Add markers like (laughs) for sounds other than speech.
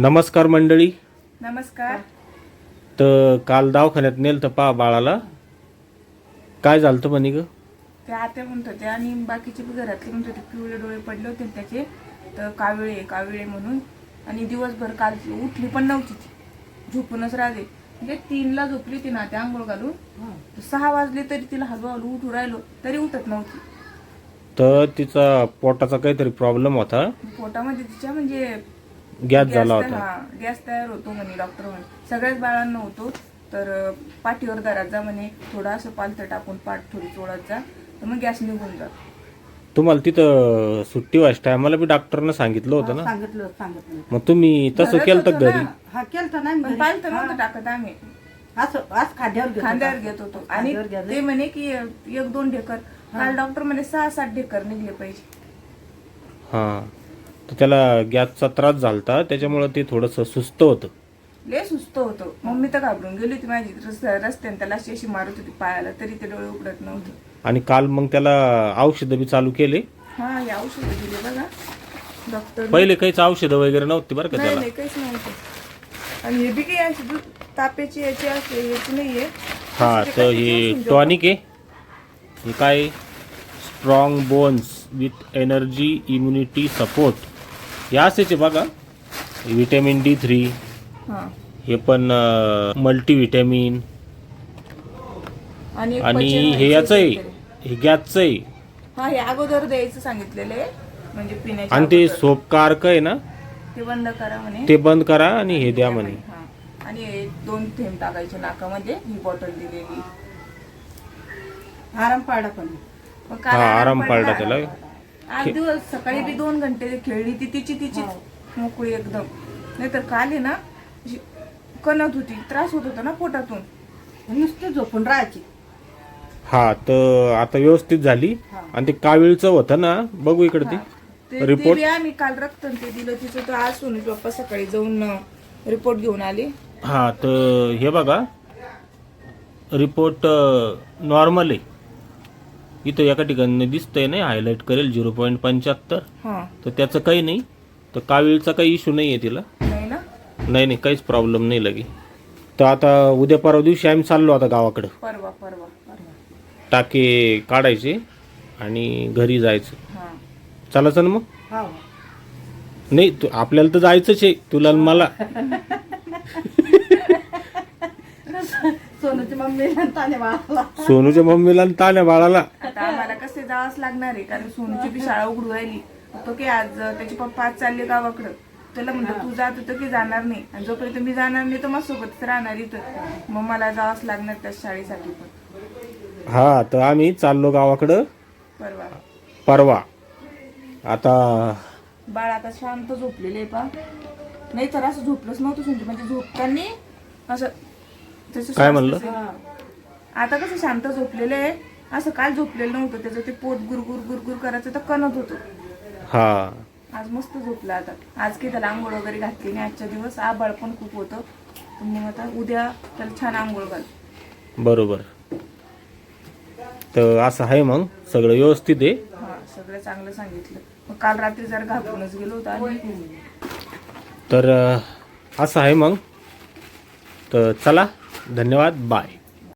नमस्कार मंडळी. नमस्कार. तर काल दवाखान्यात नेलं तर पा बाळाला. काय झालं तर म्हणे ग? ते आत्या म्हणत होते आणि बाकीचे बी घरातले म्हणत होते पिवळे डोळे पडले होते ना त्याचे. तर काविळे काविळे म्हणून. आणि दिवसभर काल उठली पण नव्हती ती. झोपूनच राहते म्हणजे तीनला झोपली ती ना ते आंघोळ घालून. तर सहा वाजले तरी तिला हळूहळू उठू राहिलो. तरी उठत नव्हती. तर तिचा पोटाचा काहीतरी प्रॉब्लेम होता. पोटामध्ये तिच्या म्हणजे गॅस गॅस झाला होता. हा, गॅस तयार होतो म्हणे डॉक्टर म्हणे. सगळ्याच बाळांना होतो तर पाठीवर घरात जा म्हणे थोडा असं पालथं टाकून पाठ थोडी चोळत जा तर मग गॅस निघून जा तुम्हाला तिथं सुट्टी व्हायच्या टायमाला बी डॉक्टरनं सांगितलं होतं ना? सांगितलं सांगितलं मग तुम्ही तसं केलं तर घरी. हा केलं नाही पण पालथं नव्हतं टाकत आम्ही. असं आज खाद्यावर घेत खांद्यावर होता. घेत होतो. आणि खांद्यावर घ्यायला. ते म्हणे की एक दोन ढेकर. काल डॉक्टर म्हणे सहा सात ढेकर निघले पाहिजे. हां. तर त्याला गॅसचा त्रास झालता त्याच्यामुळं ते थोडंसं सुस्त होतं. लय सुस्त होतो. मम्मी तर घाबरून गेली होती माझी रस- रस्त्याने त्याला अशी अशी मारत होती पायाला तरी ते डोळे उघडत नव्हते. आणि काल मग त्याला औषधं बी चालू केले. हा हे औषध दिले बघा. डॉक्टर पहिले काहीच औषधं वगैरे नव्हती बरं का नाही त्याला? नाही काहीच नव्हतं. आणि हे बी काही अशी दूध ताप्याची याची असते याची नाहीये. हा तर हे टॉनिक आहे. हे काय? Strong bones with energy immunity support. या असेच आहे बघा. Vitamin D three. हा. हे पण मल्टीव्हिटॅमिन. आणि एक आणि पचन हे याचं आहे. हे गॅसचं आहे हा हे अगोदर द्यायचं सांगितलेलं म्हणजे पिण्याच्या आणि ते अगोदर. सोप कारक आहे ना? ते बंद करा म्हणे. ते बंद करा आणि हे द्या म्हणे. हा. आणि हे दोन थेंब टाकायचे नाकामध्ये ही बॉटल दिलेली. आराम पाडा पण. मग काल हा आराम. पाडला त्याला. आज दिवस सकाळी बी दोन घंटे खेळली ती तिची तिचीच मोकळी एकदम. नाहीतर काल आहे ना अशी कणत होती त्रास होत होता ना पोटातून. नुसते झोपून राहायची. हा तर आता व्यवस्थित झाली. आणि ते कावीळचं होतं ना बघू इकडे ते- ते रिपोर्ट आम्ही काल रक्त आणि ते दिलं तिचं तर आज सोनू पप्पा सकाळी जाऊन रिपोर्ट घेऊन आले. हा तर हे बघा. रिपोर्ट नॉर्मल आहे. इथं एका ठिकाणी दिसतंय नाही हायलाईट करेल झिरो पॉईंट पंच्याहत्तर. हा. तर त्याचं काही नाही. तर कावीळचा काही इश्यू नाही आहे तिला. नाही ना? नाही नाही काहीच प्रॉब्लेम नाही लगे. तर आता उद्या परवा दिवशी आम्ही चाललो आता गावाकडं. परवा परवा परवा. टाके काढायचे आणि घरी जायचं. हा. चालायचं ना मग? हा. नाही तू आपल्याला तर जायचंच आहे. तुला आणि मला. (laughs) (laughs) सोनूची मम्मी ताने बाळाला. सोनूच्या मम्मीला आणि बाळाला. आता आम्हाला कसे जावंच लागणार आहे कारण सोनूची बी शाळा उघडू राहिली. तो की आज त्याचे पप्पा आज चालले गावाकडं. त्याला म्हणतो तू जात होतं की जाणार नाही. आणि जोपर्यंत मी जाणार नाही तर मग सोबतच राहणार इथं. मग मला जावंच लागणार त्या शाळेसाठी पण. हा तर आम्ही चाललो गावाकडं. परवा. परवा. आता बाळ आता शांत झोपलेले पा. नाही तर असं झोपलंच नव्हतं म्हणजे झोपताना असं त्याचं काय म्हणलं? आता कसं शांत झोपलेलं आहे. असं काल झोपलेलं नव्हतं. त्याचं ते पोट गुरगुर गुरगुर करायचं तर कणत होतं. हा. आज मस्त झोपला आता. आज काही त्याला आंघोळ वगैरे घातली नाही आजच्या दिवस. आबाळ पण खूप होतं. मग आता उद्या त्याला छान आंघोळ घाल. बरोबर. तर असं आहे मग. सगळं व्यवस्थित आहे. हा सगळं चांगलं सांगितलं. मग काल रात्री जरा घाबरूनच गेलो होतो आणि तर अं, असं आहे मग. तर चला. धन्यवाद बाय.